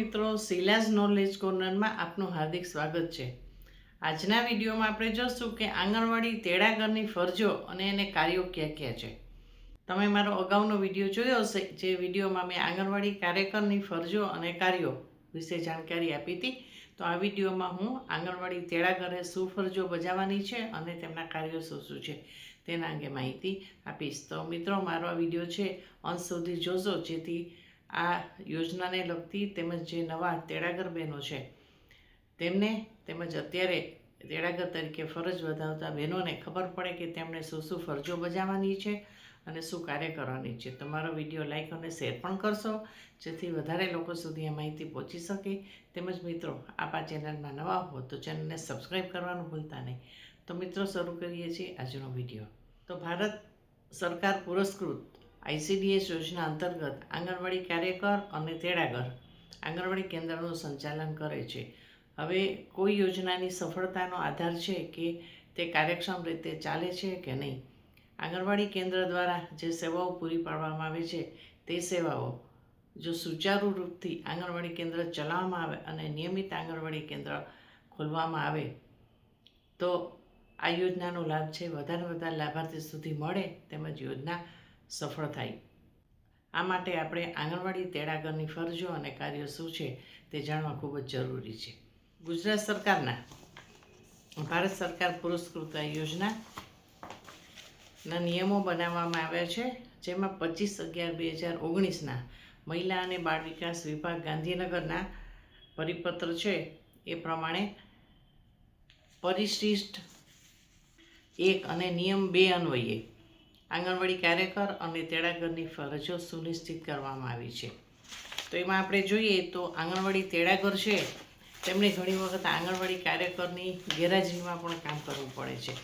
મિત્રો, શિલાસ નોલેજ કોર્નરમાં આપનું હાર્દિક સ્વાગત છે. આજના વિડીયોમાં આપણે જોશું કે આંગણવાડી તેડાગરની ફરજો અને એને કાર્યો ક્યાં ક્યાં છે. તમે મારો અગાઉનો વીડિયો જોયો હશે, જે વિડીયોમાં મેં આંગણવાડી કાર્યકરની ફરજો અને કાર્યો વિશે જાણકારી આપી હતી. તો આ વિડીયોમાં હું આંગણવાડી તેડાગરે શું ફરજો બજાવવાની છે અને તેમના કાર્યો શું શું છે તેના અંગે માહિતી આપીશ. તો મિત્રો, મારો આ વીડિયો છે અંત સુધી જોજો, જેથી આ યોજનાને લગતી તેમજ જે નવા તેડાગર બહેનો છે, તેમને તેમજ અત્યારે તેડાગર તરીકે ફરજ બજાવતા બહેનોને ખબર પડે કે તેમણે શું શું ફરજો બજાવવાની છે અને શું કાર્ય કરવાની છે. તમારો વીડિયો લાઈક અને શેર પણ કરશો, જેથી વધારે લોકો સુધી આ માહિતી પહોંચી શકે. તેમજ મિત્રો, આપ ચેનલમાં નવા હો તો ચેનલને સબસ્ક્રાઈબ કરવાનું ભૂલતા નહીં. તો મિત્રો, શરૂ કરીએ છીએ આજનો વીડિયો. તો ભારત સરકાર પુરસ્કૃત આઈસીડીએસ યોજના અંતર્ગત આંગણવાડી કાર્યકર અને તેડાગર આંગણવાડી કેન્દ્રનું સંચાલન કરે છે. હવે કોઈ યોજનાની સફળતાનો આધાર છે કે તે કાર્યક્ષમ રીતે ચાલે છે કે નહીં? આંગણવાડી કેન્દ્ર દ્વારા જે સેવાઓ પૂરી પાડવામાં આવે છે તે સેવાઓ જો સુચારુ રૂપથી આંગણવાડી કેન્દ્ર ચલાવવામાં આવે અને નિયમિત આંગણવાડી કેન્દ્ર ખોલવામાં આવે, તો આ યોજનાનો લાભ છે. વધારે વધારે લાભાર્થી સુધી મળે તેમજ યોજના સફળ થાય. આ માટે આપણે આંગણવાડી તેડાગરની ફરજો અને કાર્યો શું છે તે જાણવા ખૂબ જ જરૂરી છે. ગુજરાત સરકારના ભારત સરકાર પુરસ્કૃત આ યોજના નિયમો બનાવવામાં આવ્યા છે, જેમાં પચીસ અગિયાર બે હજાર ઓગણીસના મહિલા અને બાળ વિકાસ વિભાગ ગાંધીનગરના પરિપત્ર છે એ પ્રમાણે પરિશિષ્ટ એક અને નિયમ બે અન્વયે આંગણવાડી કાર્યકર અને તેડાગરની ફરજો સુનિશ્ચિત કરવામાં આવી છે. તો એમાં આપણે જોઈએ તો આંગણવાડી તેડાગર છે તેમણે ઘણી વખત આંગણવાડી કાર્યકરની ગેરહાજરીમાં પણ કામ કરવું પડે છે.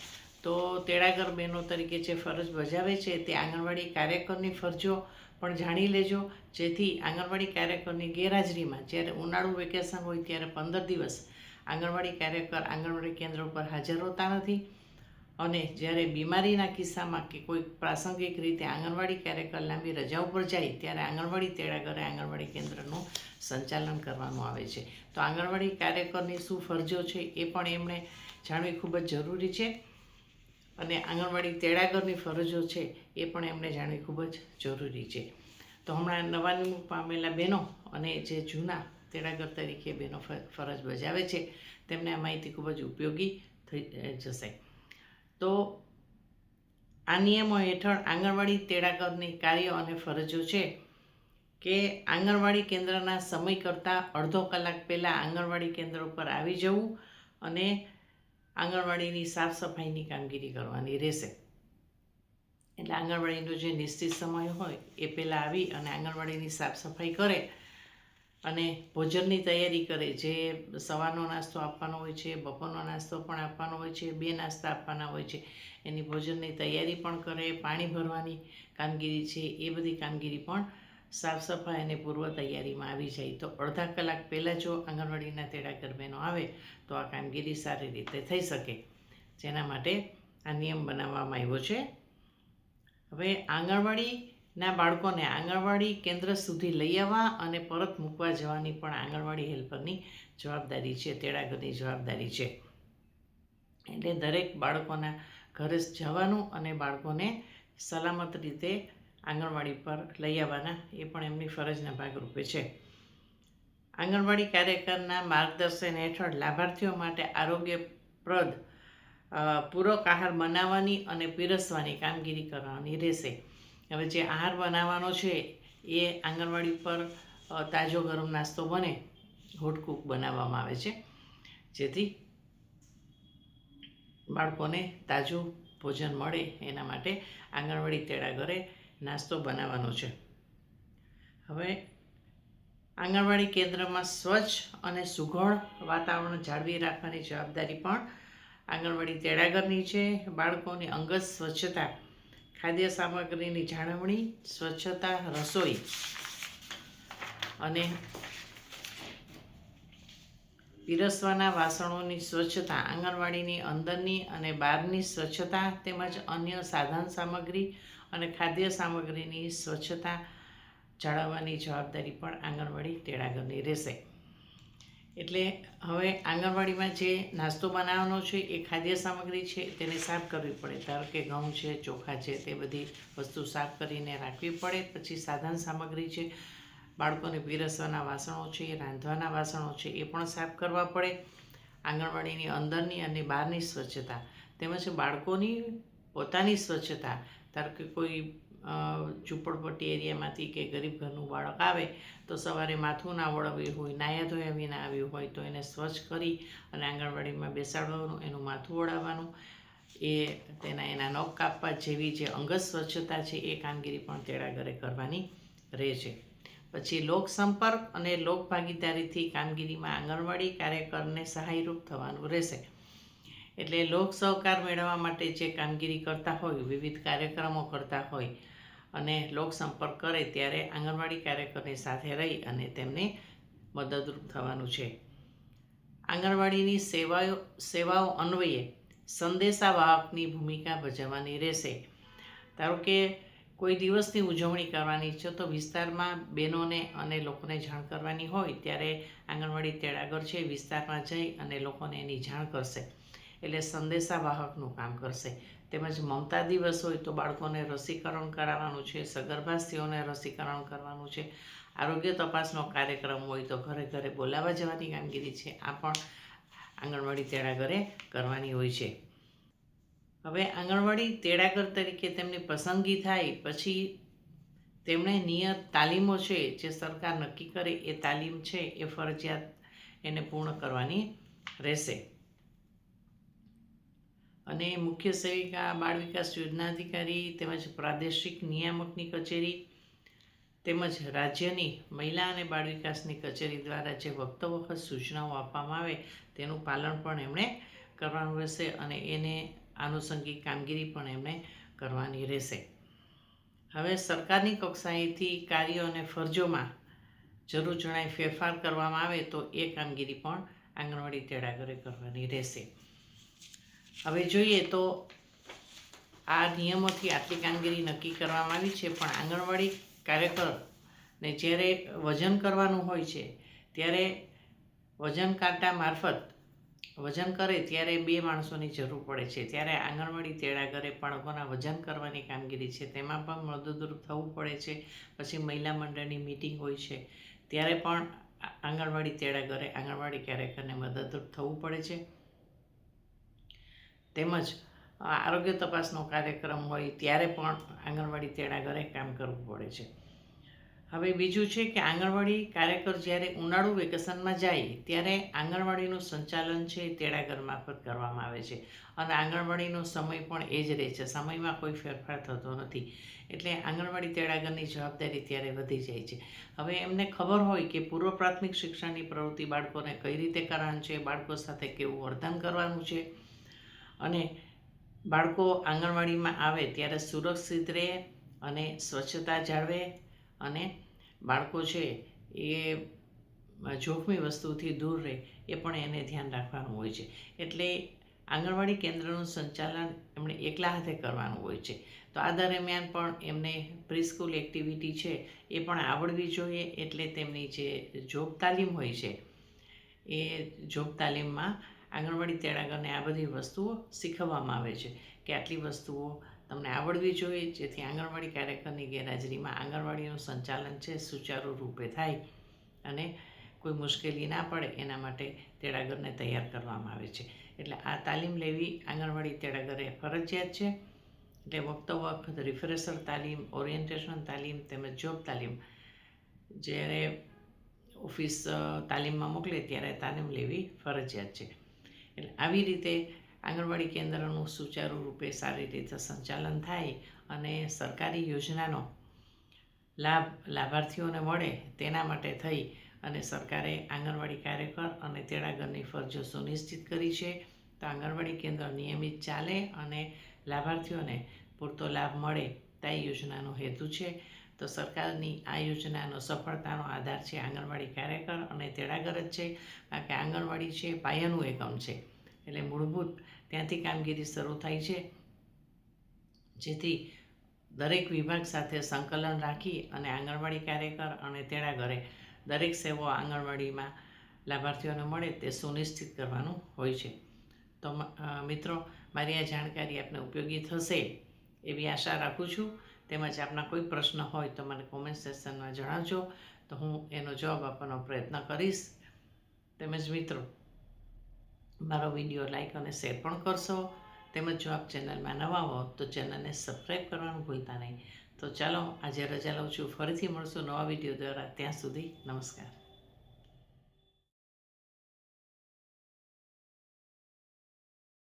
તો તેડાગર બહેનો તરીકે જે ફરજ બજાવે છે તે આંગણવાડી કાર્યકરની ફરજો પણ જાણી લેજો, જેથી આંગણવાડી કાર્યકરની ગેરહાજરીમાં જ્યારે ઉનાળુ વેકેશન હોય ત્યારે પંદર દિવસ આંગણવાડી કાર્યકર આંગણવાડી કેન્દ્ર ઉપર હાજર હોતા નથી. અને જ્યારે બીમારીના કિસ્સામાં કે કોઈ પ્રાસંગિક રીતે આંગણવાડી ક્યારેક લાંબી રજા ઉપર જાય, ત્યારે આંગણવાડી તેડાગરે આંગણવાડી કેન્દ્રનું સંચાલન કરવાનું આવે છે. તો આંગણવાડી કાર્યકરની શું ફરજો છે એ પણ એમણે જાણવી ખૂબ જ જરૂરી છે. અને આંગણવાડી તેડાગરની ફરજો છે એ પણ એમણે જાણવી ખૂબ જ જરૂરી છે. તો હમણાં નવા નિમણૂક પામેલા બહેનો અને જે જૂના તેડાગર તરીકે બહેનો ફરજ બજાવે છે, તેમને આ માહિતી ખૂબ જ ઉપયોગી થઈ જશે. તો આ નિયમો હેઠળ આંગણવાડી તેડાગરની કાર્યો અને ફરજો છે કે આંગણવાડી કેન્દ્રના સમય કરતાં અડધો કલાક પહેલાં આંગણવાડી કેન્દ્ર ઉપર આવી જવું અને આંગણવાડીની સાફ સફાઈની કામગીરી કરવાની રહેશે. એટલે આંગણવાડીનો જે નિશ્ચિત સમય હોય એ પહેલાં આવી અને આંગણવાડીની સાફ સફાઈ કરે અને ભોજનની તૈયારી કરે જે સવારનો નાસ્તો આપવાનો હોય છે, બપોરનો નાસ્તો પણ આપવાનો હોય છે, બે નાસ્તા આપવાના હોય છે. એની ભોજનની તૈયારી પણ કરે, પાણી ભરવાની કામગીરી છે, એ બધી કામગીરી પણ સાફ સફાઈ અને પૂર્વ તૈયારીમાં આવી જાય. તો અડધા કલાક પહેલાં જો આંગણવાડીના તેડાગર બહેનો આવે, તો આ કામગીરી સારી રીતે થઈ શકે. જેના માટે આ નિયમ બનાવવામાં આવ્યો છે. હવે આંગણવાડીના બાળકોને આંગણવાડી કેન્દ્ર સુધી લઈ આવવા અને પરત મૂકવા જવાની પણ આંગણવાડી હેલ્પરની જવાબદારી છે, તેડાગરની જવાબદારી છે. એટલે દરેક બાળકોના ઘરે જવાનું અને બાળકોને સલામત રીતે આંગણવાડી પર લઈ આવવાના એ પણ એમની ફરજના ભાગરૂપે છે. આંગણવાડી કાર્યકરના માર્ગદર્શન હેઠળ લાભાર્થીઓ માટે આરોગ્યપ્રદ પૂરક આહાર બનાવવાની અને પીરસવાની કામગીરી કરવાની રહેશે. હવે જે આહાર બનાવવાનો છે, એ આંગણવાડી પર તાજો ગરમ નાસ્તો બને, હોટ કૂક બનાવવામાં આવે છે. જેથી બાળકોને તાજું ભોજન મળે એના માટે આંગણવાડી તેડાગરે નાસ્તો બનાવવાનો છે. હવે આંગણવાડી કેન્દ્રમાં સ્વચ્છ અને સુઘડ વાતાવરણ જાળવી રાખવાની જવાબદારી પણ આંગણવાડી તેડાગરની છે. બાળકોની અંગત સ્વચ્છતા ખાદ્ય સામગ્રીની જાળવણી, સ્વચ્છતા, રસોઈ અને પીરસવાના વાસણોની સ્વચ્છતા, આંગણવાડીની અંદરની અને બહારની સ્વચ્છતા તેમજ અન્ય સાધન સામગ્રી અને ખાદ્ય સામગ્રીની સ્વચ્છતા જાળવવાની જવાબદારી પણ આંગણવાડી તેડાગરની રહેશે. એટલે હવે આંગણવાડીમાં જે નાસ્તો બનાવવાનો છે, એ ખાદ્ય સામગ્રી છે, તેને સાફ કરવી પડે. ધારો કે ઘઉં છે, ચોખા છે, તે બધી વસ્તુ સાફ કરીને રાખવી પડે. પછી સાધન સામગ્રી છે, બાળકોને પીરસવાના વાસણો છે, રાંધવાના વાસણો છે, એ પણ સાફ કરવા પડે. આંગણવાડીની અંદરની અને બહારની સ્વચ્છતા. તેમજ બાળકોની પોતાની સ્વચ્છતા. ધારો કે કોઈ ઝૂંપડપટ્ટી એરિયામાંથી કે ગરીબ ઘરનું બાળક આવે, તો સવારે માથું ના વળવ્યું હોય, નાયા ધોયા વિના આવ્યું હોય, તો એને સ્વચ્છ કરી અને આંગણવાડીમાં બેસાડવાનું, એનું માથું ઓળાવવાનું એ તેના, એના નખ કાપવા જેવી જે અંગત સ્વચ્છતા છે, એ કામગીરી પણ તેડા ઘરે કરવાની રહે છે. પછી લોક સંપર્ક અને લોક ભાગીદારીથી કામગીરીમાં આંગણવાડી કાર્યકરને સહાયરૂપ થવાનું રહેશે. એટલે લોક સહકાર મેળવવા માટે જે કામગીરી કરતા હોય, વિવિધ કાર્યક્રમો કરતા હોય અને લોક સંપર્ક કરે ત્યારે આંગણવાડી કાર્યકરની સાથે રહી અને તેમને મદદરૂપ થવાનું છે. આંગણવાડીની સેવાઓ સેવાઓ અન્વયે સંદેશાવાહકની ભૂમિકા ભજવવાની રહેશે. ધારો કે કોઈ દિવસની ઉજવણી કરવાની છે તો વિસ્તારમાં બહેનોને અને લોકોને જાણ કરવાની હોય ત્યારે આંગણવાડી તેડાગર છે, વિસ્તારમાં જઈ અને લોકોને એની જાણ કરશે. એટલે સંદેશાવાહકનું કામ કરશે. તેમજ મમતા દિવસ હોય તો બાળકોને રસીકરણ કરાવવાનું છે સગર્ભાસ્ત્રીઓને રસીકરણ કરવાનું છે. આરોગ્ય તપાસનો કાર્યક્રમ હોય તો ઘરે ઘરે બોલાવવા જવાની કામગીરી છે. આ પણ આંગણવાડી તેડાગરે કરવાની હોય છે. હવે આંગણવાડી તેડાગર તરીકે તેમની પસંદગી થાય પછી તેમણે નિયત તાલીમો છે જે સરકાર નક્કી કરે એ તાલીમ છે એ ફરજિયાત એને પૂર્ણ કરવાની રહેશે. અને મુખ્ય સેવિકા બાળ વિકાસ યોજના અધિકારી તેમજ પ્રાદેશિક નિયામકની કચેરી તેમજ રાજ્યની મહિલા અને બાળ વિકાસની કચેરી દ્વારા જે વખતો વખત સૂચનાઓ આપવામાં આવે તેનું પાલન પણ એમણે કરવાનું રહેશે અને એને આનુષંગિક કામગીરી પણ એમણે કરવાની રહેશે. હવે સરકારની કક્ષાએથી કાર્યો અને ફરજોમાં જરૂર જણાય ફેરફાર કરવામાં આવે તો એ કામગીરી પણ આંગણવાડી તેડાગરે કરવાની રહેશે. હવે જોઈએ તો આ નિયમોથી આટલી કામગીરી નક્કી કરવામાં આવી છે, પણ આંગણવાડી કાર્યકરને જ્યારે વજન કરવાનું હોય છે, ત્યારે વજન કાંટા મારફત વજન કરે ત્યારે બે માણસોની જરૂર પડે છે. ત્યારે આંગણવાડી તેડાગરે બાળકોના વજન કરવાની કામગીરી છે. તેમાં પણ મદદરૂપ થવું પડે છે. પછી મહિલા મંડળની મિટિંગ હોય છે. ત્યારે પણ આંગણવાડી તેડાગરે આંગણવાડી કાર્યકરને મદદરૂપ થવું પડે છે. તેમજ આરોગ્ય તપાસનો કાર્યક્રમ હોય ત્યારે પણ આંગણવાડી તેડાગરે કામ કરવું પડે છે. હવે બીજું છે કે આંગણવાડી કાર્યકર જ્યારે ઉનાળુ વેકેશનમાં જાય ત્યારે આંગણવાડીનું સંચાલન છે તેડાગર મારફત કરવામાં આવે છે. અને આંગણવાડીનો સમય પણ એ જ રહે છે. સમયમાં કોઈ ફેરફાર થતો નથી. એટલે આંગણવાડી તેડાગરની જવાબદારી ત્યારે વધી જાય છે. હવે એમને ખબર હોય કે પૂર્વ પ્રાથમિક શિક્ષણની પ્રવૃત્તિ બાળકોને કઈ રીતે કરવાનું છે, બાળકો સાથે કેવું વર્તન કરવાનું છે અને બાળકો આંગણવાડીમાં આવે ત્યારે સુરક્ષિત રહે અને સ્વચ્છતા જાળવે અને બાળકો છે એ જોખમી વસ્તુથી દૂર રહે, એ પણ એને ધ્યાન રાખવાનું હોય છે. એટલે આંગણવાડી કેન્દ્રનું સંચાલન એમણે એકલા હાથે કરવાનું હોય છે. તો આ દરમિયાન પણ એમને પ્રિસ્કૂલ એક્ટિવિટી છે એ પણ આવડવી જોઈએ, એટલે તેમની જે જોબ તાલીમ હોય છે એ જોબ તાલીમમાં આંગણવાડી તેડાગરને આ બધી વસ્તુઓ શીખવવામાં આવે છે કે આટલી વસ્તુઓ તમને આવડવી જોઈએ, જેથી આંગણવાડી કાર્યકરની ગેરહાજરીમાં આંગણવાડીનું સંચાલન છે સુચારુ રૂપે થાય અને કોઈ મુશ્કેલી ના પડે, એના માટે તેડાગરને તૈયાર કરવામાં આવે છે. એટલે આ તાલીમ લેવી આંગણવાડી તેડાગરે ફરજિયાત છે. એટલે વખતો વખત રિફ્રેશર તાલીમ, ઓરિએન્ટેશન તાલીમ તેમજ જોબ તાલીમ જ્યારે ઓફિસ તાલીમમાં મોકલે ત્યારે તાલીમ લેવી ફરજિયાત છે. એટલે. આવી રીતે આંગણવાડી કેન્દ્રનું સુચારુ રૂપે સારી રીતે સંચાલન થાય અને સરકારી યોજનાનો લાભ, લાભાર્થીઓને મળે તેના માટે થઈ અને સરકારે આંગણવાડી કાર્યકર અને તેડાગરની ફરજો સુનિશ્ચિત કરી છે. તો આંગણવાડી કેન્દ્ર નિયમિત ચાલે અને લાભાર્થીઓને પૂરતો લાભ મળે તે યોજનાનો હેતુ છે. તો સરકારની આ યોજનાનો સફળતાનો આધાર છે આંગણવાડી કાર્યકર અને તેડાગર જ છે. કારણ આંગણવાડી છે, પાયાનું એકમ છે. એટલે મૂળભૂત ત્યાંથી કામગીરી શરૂ થાય છે. જેથી દરેક વિભાગ સાથે સંકલન રાખી અને આંગણવાડી કાર્યકર અને તેડાગરે દરેક સેવાઓ આંગણવાડીમાં લાભાર્થીઓને મળે તે સુનિશ્ચિત કરવાનું હોય છે. તો મિત્રો, મારી આ જાણકારી આપને ઉપયોગી થશે એવી આશા રાખું છું. તેમજ આપના કોઈ પ્રશ્ન હોય તો મને કોમેન્ટ સેશનમાં જણાવજો. તો હું એનો જવાબ આપવાનો પ્રયત્ન કરીશ. તેમજ મિત્રો, મારો વીડિયો લાઈક અને શેર પણ કરશો. તેમજ જો આપ ચેનલમાં નવા હો તો ચેનલને સબસ્ક્રાઈબ કરવાનું ભૂલતા નહીં. તો ચાલો, આજે રજા લઉં છું. ફરીથી મળશું નવા વીડિયો દ્વારા. ત્યાં સુધી નમસ્કાર.